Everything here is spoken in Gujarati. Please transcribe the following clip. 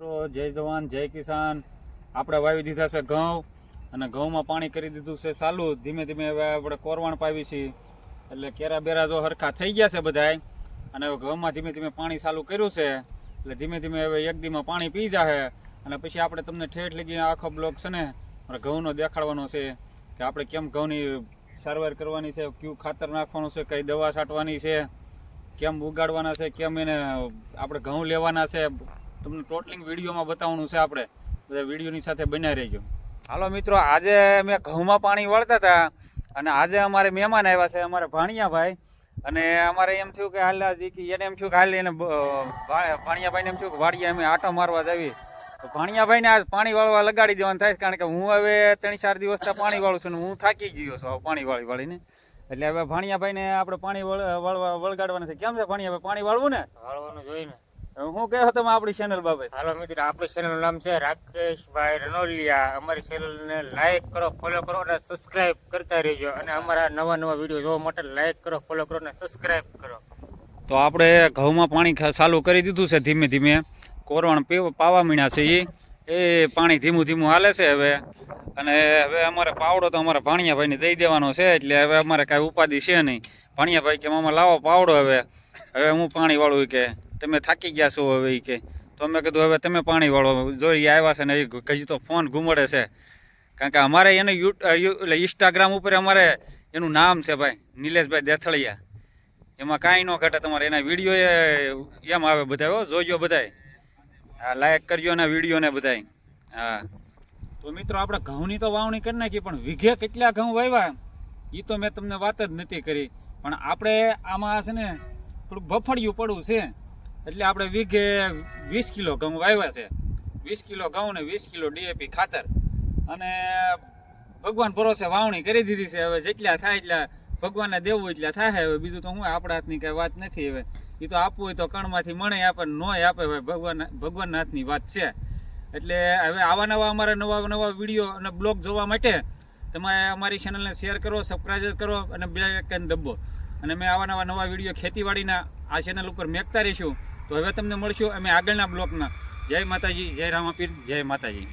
જય જવાન, જય કિસાન. આપણે વાવી દીધા છે ઘઉં અને ઘઉંમાં પાણી કરી દીધું છે ચાલુ. ધીમે ધીમે હવે આપણે કોરવાણ પાવી છીએ. એટલે કેરા બેરા જો હરખા થઈ ગયા છે બધાય. અને હવે ઘઉંમાં ધીમે ધીમે પાણી ચાલુ કર્યું છે. એટલે ધીમે ધીમે હવે એક દીમાં પાણી પી જાહે. અને પછી આપણે તમને ઠેઠ લગી આખો બ્લોક છે ને ઘઉંનો દેખાડવાનો છે કે આપણે કેમ ઘઉંની સારવાર કરવાની છે, કયું ખાતર નાખવાનું છે, કઈ દવા છાંટવાની છે, કેમ ઉગાડવાના છે, કેમ એને આપણે ઘઉં લેવાના છે તમને ટોટલિંગ વિડીયોમાં બતાવવાનું છે આપણે. બધા વિડીયોની સાથે બન્યા રહેજો. હાલો મિત્રો આજે મેં ઘઉંમાં પાણી વળતા હતા અને આજે અમારે મહેમાન આવ્યા છે અમારે ભાણિયાભાઈ. અને અમારે એમ થયું કે હાલ એને એમ થયું કે હાલ એને ભાણિયાભાઈને એમ થયું કે વાડીએ અમે આટો મારવા જાવી તો ભાણિયાભાઈને આજ પાણી વાળવા લગાડી દેવાનું થાય કારણ કે હું હવે ત્રણ ચાર દિવસથી પાણી વાળું છું ને હું થાકી ગયો છું પાણી વાળી વાળીને. એટલે હવે ભાણિયાભાઈને આપણે પાણી વળવા વળગાડવાના છે. કેમ છે ભાણિયાભાઈ પાણી વાળવું ને? વાળવાનું જોઈને હું કહો તમે આપણી ચેનલ બાબત? હાલો મિત્રો આપણી ચેનલનું નામ છે રાકેશભાઈ રનોલિયા. અમારી ચેનલને લાઈક કરો ફોલો કરો અને સબસ્ક્રાઇબ કરતા રહેજો. અને અમારા નવા નવા વીડિયો જોવા માટે લાઈક કરો ફોલો કરો અને સબસ્ક્રાઇબ કરો. તો આપણે ઘઉંમાં પાણી ચાલુ કરી દીધું છે ધીમે ધીમે. કોરવણ પીવ- પાવા મીણ્યા છે એ એ પાણી ધીમું ધીમું હાલે છે હવે. અને હવે અમારે પાવડો તો અમારા ભાણિયાભાઈને દઈ દેવાનો છે એટલે હવે અમારે કાંઈ ઉપાધિ છે નહીં. ભાણિયાભાઈ કે મામા લાવો પાવડો હવે. હવે હું પાણીવાળું કે તમે થાકી ગયા છો હવે કે. તો અમે કીધું, હવે તમે પાણી વાળો જોઈ આવ્યા છે ને એ કજી તો ફોન ઘૂમડે છે. કારણ કે અમારે એને યુ એટલે ઇન્સ્ટાગ્રામ ઉપર અમારે એનું નામ છે ભાઈ, નિલેશભાઈ દેથળિયા. એમાં કાંઈ ન ઘટે, તમારે એના વીડિયો એમ આવે બધા જોજો બધાય. હા લાઈક કરજો એના વીડિયો ને બધાય. હા. તો મિત્રો, આપણે ઘઉંની તો વાવણી કરી નાખી, પણ વીઘે કેટલા ઘઉં વાવ્યા એ તો મેં તમને વાત જ નથી કરી. પણ આપણે આમાં છે ને થોડુંક બફળિયું પડવું છે. એટલે આપણે વીઘે વીસ કિલો ઘઉં વાવ્યા છે. વીસ કિલો ઘઉં ને વીસ કિલો ડીએપી ખાતર. અને ભગવાન ભરોસે વાવણી કરી દીધી છે. હવે જેટલા થાય એટલા ભગવાનને દેવું એટલા થાય. હવે બીજું તો હું આપણા હાથની કઈ વાત નથી. હવે એ તો આપવું હોય તો કણમાંથી મળે આપે નોય આપે હવે ભગવાન ભગવાનના હાથની વાત છે. એટલે હવે આવા નવા અમારા નવા નવા વીડિયો અને બ્લોગ જોવા માટે તમે અમારી ચેનલને શેર કરો સબસ્ક્રાઈબ કરો અને બે કેન દબો અને મેં આવા નવા નવા વીડિયો ખેતીવાડીના આ ચેનલ ઉપર મેકતા રહીશું. તો હવે તમને મળશું અમે આગળના બ્લોકમાં. જય માતાજી જય રામાપીર જય માતાજી.